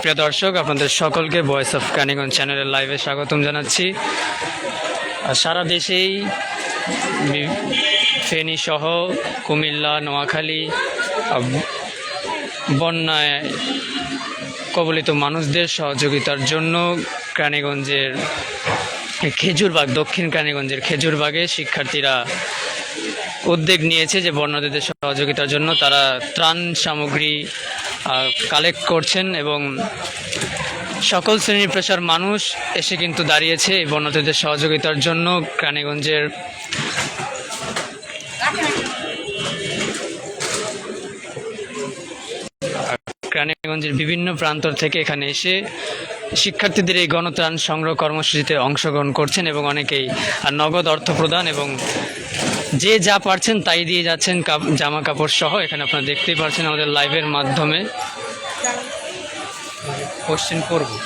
প্রিয় দর্শক, আপনাদের সকলকে ভয়েস অফ কানিগঞ্জ চ্যানেলের লাইভে স্বাগতম জানাচ্ছি। সারা দেশেই ফেনী সহ কুমিল্লা, নোয়াখালী বন্যায় কবলিত মানুষদের সহযোগিতার জন্য কানিগঞ্জের খেজুরবাগ, দক্ষিণ কানিগঞ্জের খেজুরবাগে শিক্ষার্থীরা উদ্যোগ নিয়েছে যে বন্যাদের সহযোগিতার জন্য তারা ত্রাণ সামগ্রী কালেক্ট করছেন এবং সকল শ্রেণি পেশার মানুষ এসে কিন্তু দাঁড়িয়েছে এই বন্যাদের সহযোগিতার জন্য কানিগঞ্জের রানীগঞ্জের বিভিন্ন প্রান্তর থেকে এখানে এসে শিক্ষার্থীদের এই গণত্রাণ সংগ্রহ কর্মসূচিতে অংশগ্রহণ করছেন এবং অনেকেই। নগদ অর্থ প্রদান এবং যে যা পারছেন তাই দিয়ে যাচ্ছেন জামা কাপড় সহ। এখানে আপনারা দেখতেই পারছেন আমাদের লাইভের মাধ্যমে। কোশ্চেন করব।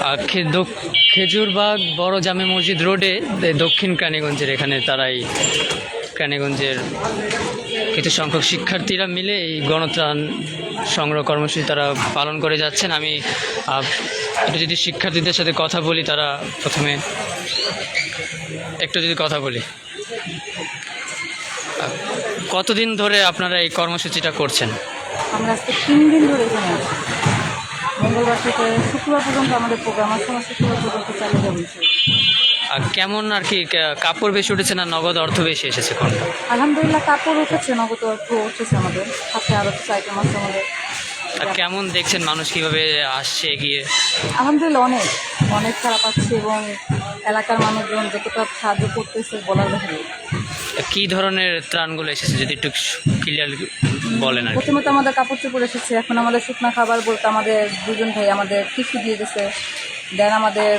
আর খে- দক- খেজুরবাগ বড় জামে মসজিদ রোডে দক্ষিণ কানীগঞ্জের এখানে তারাই কানীগঞ্জের কিছু সংখ্যক শিক্ষার্থীরা মিলে এই গণত্রাণ সংগ্রহ কর্মসূচি তারা পালন করে যাচ্ছেন। আমি একটু যদি শিক্ষার্থীদের সাথে কথা বলি, তারা প্রথমে একটু যদি কথা বলি। কতদিন ধরে আপনারা এই কর্মসূচিটা করছেন? আমরা তিন দিন ধরে মঙ্গলবার থেকে শুক্রবার পর্যন্ত আমাদের প্রোগ্রাম আছে আমার শুক্রবার পর্যন্ত চালিয়ে যাব আর কেমন আর কি কাপড় বেশি উঠেছে না নগদ অর্থ বেশি এসেছে কোনটা আলহামদুলিল্লাহ কাপড় উঠেছে নগদ অর্থ উঠেছে আমাদের। সাথে আরও কিছু আইটেম আছে আমাদের। আর কেমন দেখছেন মানুষ কীভাবে আসছে এগিয়ে? আলহামদুলিল্লাহ অনেক অনেক খারাপ পাচ্ছি এবং এলাকার মানুষজন যতটা সাহায্য করতেছে বলার বাইরে কি ধরনের ত্রাণগুলো এসেছে যদি একটু ক্লিয়ার বলেন আর কি। প্রথমে তো আমাদের কাপড় চোপড় এসেছে, এখন আমাদের শুকনা খাবার বলতে আমাদের দুজন ভাই আমাদের টিস্যু দিয়ে গেছে দেন আমাদের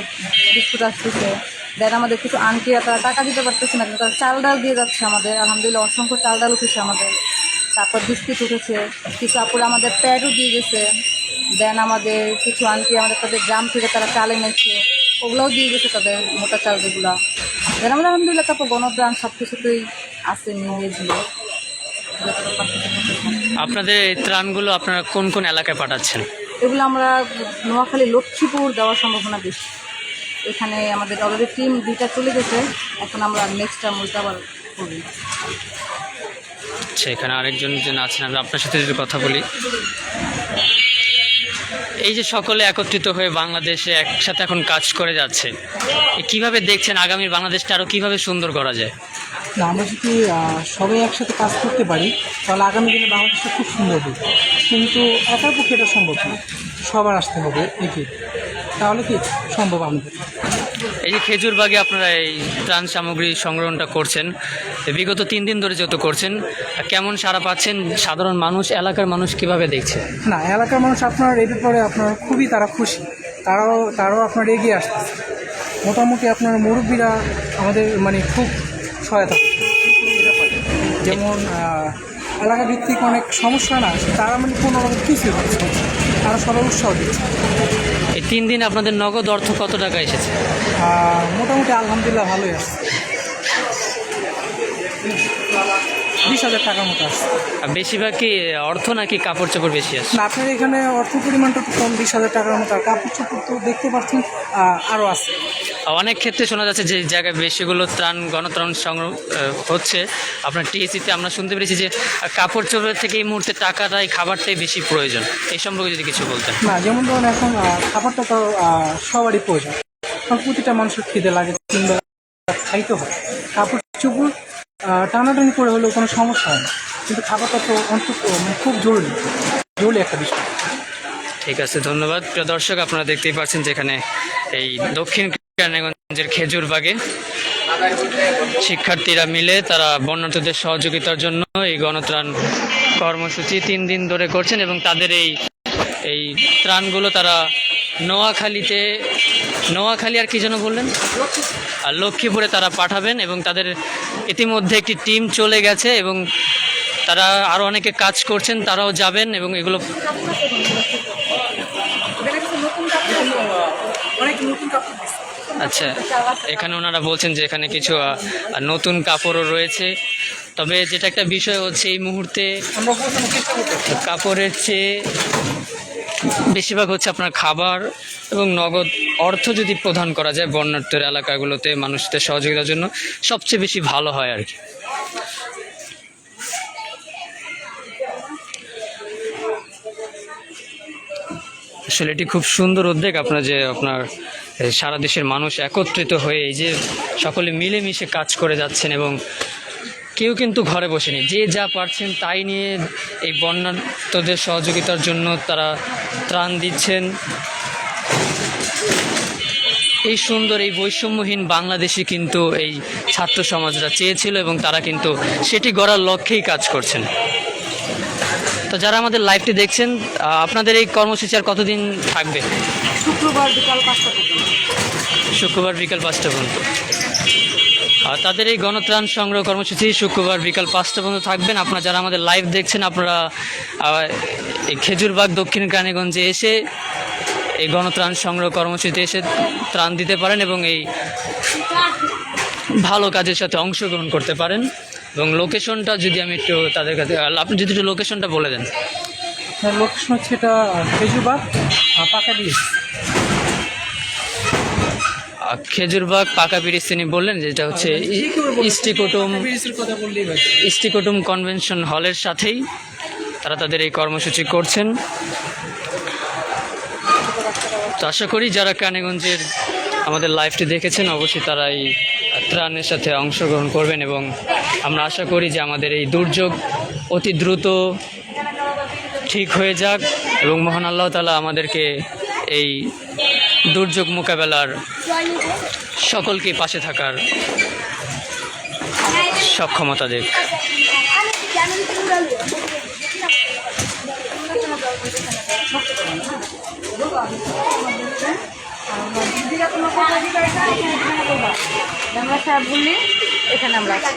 বিস্কুট আসতেছে, দেন আমাদের কিছু আন্টিরা তারা টাকা দিতে পারতেছে না কিন্তু তারা চাল ডাল দিয়ে যাচ্ছে আমাদের, আলহামদুলিল্লাহ অসংখ্য চাল ডাল উঠেছে আমাদের, তারপর বিস্কুট উঠেছে, কিছু আপুরে আমাদের প্যাডও দিয়ে গেছে দেন আমাদের কিছু আন্টি আমাদের তাদের গ্রাম থেকে তারা চাল এনেছে, ওগুলোও দিয়ে গেছে তাদের মোটা চাল যেগুলো দেন আমরা আলহামদুলিল্লাহ তারপর গণপ্রাণ সব কিছুতেই আছে নিয়ে। ছিল। আপনাদের এই ত্রাণগুলো আপনারা কোন কোন এলাকায় পাঠাচ্ছেন? এগুলো আমরা নোয়াখালী লক্ষ্মীপুর দেওয়ার সম্ভাবনা বেশি। এখানে আমাদের অলরেডি টিম দুইটা চলে গেছে এখন আমরা নেক্সট টাইম ওইটা আবার করব আচ্ছা এখানে আরেকজন যে আছেন আমি আপনার সাথে যদি কথা বলি। এই যে সকলে একত্রিত হয়ে বাংলাদেশে একসাথে এখন কাজ করে যাচ্ছে কীভাবে দেখছেন আগামী বাংলাদেশটা আরও কীভাবে সুন্দর করা যায়? না, আমরা যদি সবাই একসাথে কাজ করতে পারি, তাহলে আগামী দিনে বাংলাদেশটা খুব সুন্দর হবে। কিন্তু একার পক্ষে এটা সম্ভব না। সবার আসতে হবে এগিয়ে তাহলে কি সম্ভব আমাদের? এই যে খেজুরবাগে আপনারা এই ত্রাণ সামগ্রী সংগ্রহণটা করছেন বিগত তিন দিন ধরে যত করছেন কেমন সাড়া পাচ্ছেন? সাধারণ মানুষ, এলাকার মানুষ কীভাবে দেখছে? না, এলাকার মানুষ আপনার এই ব্যাপারে আপনার খুবই তারা খুশি। তারাও তারাও আপনার এগিয়ে আসতেছে। মোটামুটি আপনার মুরব্বীরা আমাদের মানে খুব সহায়তা। যেমন এলাকা ভিত্তিক অনেক সমস্যা না, তারা মানে কোনো কিছুই হচ্ছে তারা সবাই উৎসাহ দিচ্ছে। তিন দিন আপনাদের নগদ অর্থ কত টাকা এসেছে? মোটামুটি আলহামদুলিল্লাহ ভালোই আসছে। বিশ হাজার টাকার মতো আসছে আর বেশিরভাগ কি অর্থ নাকি কাপড় চোপড় বেশি আসছে না আপনার এখানে অর্থ পরিমাণটা একটু কম বিশ হাজার টাকার মতো। আর কাপড় চোপড় তো দেখতে পাচ্ছেন আরও আছে। অনেক ক্ষেত্রে শোনা যাচ্ছে যে জায়গায় বেশিগুলো ত্রাণ গণত্রাণ সংগ্রহ হচ্ছে। আপনার টিএসিতে আমরা শুনতে পেরেছি যে কাপড় চোপড়ের থেকে এই মুহূর্তে টাকাটাই খাবারটাই বেশি প্রয়োজন। এই সম্পর্কে যদি কিছু বলতেন। না যেমন ধরুন এখন খাবারটা তো সবারই প্রয়োজন। প্রতিটা মানুষের খিদে লাগে তিন বেলা খাইতে হয়। কাপড় চোপড় টানাটানি করে হলেও কোনো সমস্যা হয় কিন্তু খাবারটা তো অন্তত মানে খুব জরুরি জরুরি একটা বিষয়। ঠিক আছে, ধন্যবাদ। প্রিয় দর্শক, আপনারা দেখতেই পাচ্ছেন যেখানে এই দক্ষিণ কেরানীগঞ্জের খেজুরবাগে শিক্ষার্থীরা মিলে তারা বন্যার্থীদের সহযোগিতার জন্য এই গণত্রাণ কর্মসূচি তিন দিন ধরে করছেন এবং তাদের এই এই ত্রাণগুলো তারা নোয়াখালীতে, নোয়াখালী আর কি যেন বললেন? লক্ষ্মীপুরে তারা পাঠাবেন এবং তাদের ইতিমধ্যে একটি টিম চলে গেছে এবং তারা আরও অনেকে কাজ করছেন তারাও যাবেন এবং এগুলো। আচ্ছা এখানে ওনারা বলছেন যে এখানে কিছু নতুন কাপড়ও রয়েছে তবে যেটা একটা বিষয় হচ্ছে এই মুহূর্তে কাপড়ের চেয়ে বেশিরভাগ হচ্ছে আপনার খাবার এবং নগদ অর্থ যদি প্রদান করা যায় বন্যার্থের এলাকাগুলোতে মানুষদের সহযোগিতার জন্য, সবচেয়ে বেশি ভালো হয় আর কি। আসলে এটি খুব সুন্দর উদ্যোগ আপনার যে আপনার সারা দেশের মানুষ একত্রিত হয়ে এই যে সকলে মিলেমিশে কাজ করে যাচ্ছেন এবং কেউ কিন্তু ঘরে বসেনি। যে যা পারছেন তাই নিয়ে এই বন্যার্থদের সহযোগিতার জন্য তারা ত্রাণ দিচ্ছেন। এই সুন্দর, এই বৈষম্যহীন বাংলাদেশে কিন্তু এই ছাত্র সমাজরা চেয়েছিল এবং তারা কিন্তু সেটি গড়ার লক্ষ্যেই কাজ করছেন। তো যারা আমাদের লাইভটি দেখছেন আপনাদের এই কর্মসূচি আর কতদিন থাকবে? শুক্রবার বিকাল পাঁচটা পর্যন্ত। শুক্রবার বিকাল পাঁচটা পর্যন্ত। আর তাদের এই গণত্রাণ সংগ্রহ কর্মসূচি শুক্রবার বিকাল পাঁচটা পর্যন্ত থাকবেন আপনারা যারা আমাদের লাইভ দেখছেন আপনারা এই খেজুরবাগ দক্ষিণ কালীগঞ্জে এসে এই গণত্রাণ সংগ্রহ কর্মসূচিতে এসে ত্রাণ দিতে পারেন এবং এই ভালো কাজের সাথে অংশগ্রহণ করতে পারেন। এবং লোকেশনটা যদি আমি একটু তাদের কাছে আপনি যদি একটু লোকেশনটা বলে দেন। আপনার লোকেশন হচ্ছে এটা খেজুরবাগ পাকা আহ, খেজুরবাগ পাকা পিরিচ তিনি বললেন যেটা হচ্ছে ইস্টি কুটুম ব্রিজের কথা বললেই হয়। ইস্টিকুটুম কনভেনশন হলের সাথেই তারা তাদের এই কর্মসূচি করছেন। তো আশা করি যারা কানেগঞ্জের আমাদের লাইভটি দেখেছেন অবশ্যই তারা এই ত্রাণের সাথে অংশগ্রহণ করবেন এবং আমরা আশা করি যে আমাদের এই দুর্যোগ অতি দ্রুত ঠিক হয়ে যাক এবং মহান আল্লাহ তালা আমাদেরকে এই দুর্যোগ মোকাবেলার সকলকে পাশে থাকার সক্ষমতা দেখ। আমরা সাহেব বললি এখানে আমরা আছি।